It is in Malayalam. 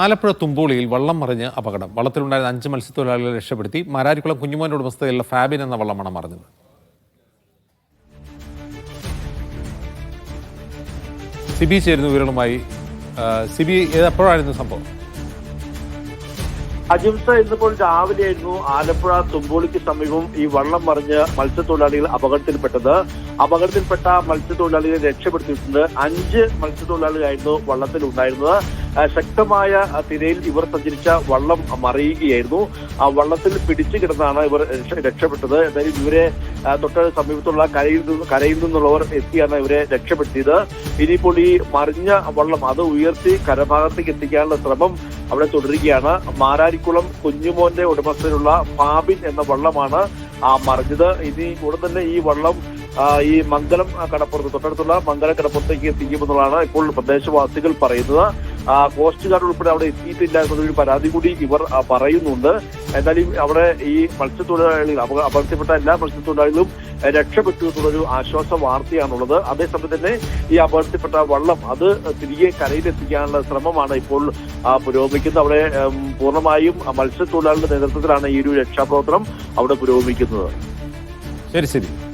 ആലപ്പുഴ തുമ്പോളിയിൽ വള്ളം മറിഞ്ഞ് അപകടം. വള്ളത്തിലുണ്ടായിരുന്ന അഞ്ച് മത്സ്യത്തൊഴിലാളികളെ രക്ഷപ്പെടുത്തി മരാരിക്കുളം കുഞ്ഞുമോന്റെ ഉടമസ്ഥതയിലുള്ള ഫാബിൻ എന്ന വള്ളമാണ് മറിഞ്ഞത്. സിബി ചേരുന്ന വിവരങ്ങളുമായി സിബി എപ്പോഴായിരുന്നു സംഭവം? അജിംസ ഇന്നിപ്പോൾ രാവിലെയായിരുന്നു ആലപ്പുഴ തുമ്പോളിക്ക് സമീപം ഈ വള്ളം മറിഞ്ഞ് മത്സ്യത്തൊഴിലാളികൾ അപകടത്തിൽപ്പെട്ടത്. അപകടത്തിൽപ്പെട്ട മത്സ്യത്തൊഴിലാളികളെ രക്ഷപ്പെടുത്തിയിട്ടുണ്ട്. അഞ്ച് മത്സ്യത്തൊഴിലാളികളായിരുന്നു ആ, ശക്തമായ തിരയിൽ ഇവർ സഞ്ചരിച്ച വള്ളം മറിയുകയായിരുന്നു. ആ വള്ളത്തിൽ പിടിച്ചു കിടന്നാണ് ഇവർ രക്ഷ- രക്ഷപ്പെട്ടത്. എന്തായാലും ഇവരെ തൊട്ട് സമീപത്തുള്ള കരയിൽ നിന്ന് കരയിൽ നിന്നുള്ളവർ എത്തിയാണ് ഇവരെ രക്ഷപ്പെടുത്തിയത്. ഇനിയിപ്പോൾ ഈ മറിഞ്ഞ വള്ളം അത് ഉയർത്തി കരഭാഗത്തേക്ക് എത്തിക്കാനുള്ള ശ്രമം അവിടെ തുടരുകയാണ്. മാരാരിക്കുളം കുഞ്ഞുമോന്റെ ഉടമസ്ഥയിലുള്ള പാബിൻ എന്ന വള്ളമാണ് ആ മറിഞ്ഞത്. ഇനി ഉടൻ തന്നെ ഈ വള്ളം ഈ മംഗലം കടപ്പുറത്ത് തൊട്ടടുത്തുള്ള മംഗലം കടപ്പുറത്തേക്ക് എത്തിക്കുമെന്നുള്ളതാണ് ഇപ്പോൾ പ്രദേശവാസികൾ പറയുന്നത്. കോസ്റ്റ് ഗാർഡ് ഉൾപ്പെടെ അവിടെ എത്തിയിട്ടില്ല എന്നൊരു പരാതി കൂടി ഇവർ പറയുന്നുണ്ട്. എന്നാലും അവിടെ ഈ മത്സ്യത്തൊഴിലാളികൾ അപക- അപകടത്തിൽപ്പെട്ട എല്ലാ മത്സ്യത്തൊഴിലാളികളും രക്ഷപ്പെട്ടു എന്നുള്ളൊരു ആശ്വാസ വാർത്തയാണുള്ളത്. അതേസമയം തന്നെ ഈ അപകടത്തിൽപ്പെട്ട വള്ളം അത് തിരികെ കരയിലെത്തിക്കാനുള്ള ശ്രമമാണ് ഇപ്പോൾ പുരോഗമിക്കുന്നത്. അവിടെ പൂർണമായും മത്സ്യത്തൊഴിലാളികളുടെ നേതൃത്വത്തിലാണ് ഈ ഒരു രക്ഷാപ്രവർത്തനം അവിടെ പുരോഗമിക്കുന്നത്. ശരി ശരി.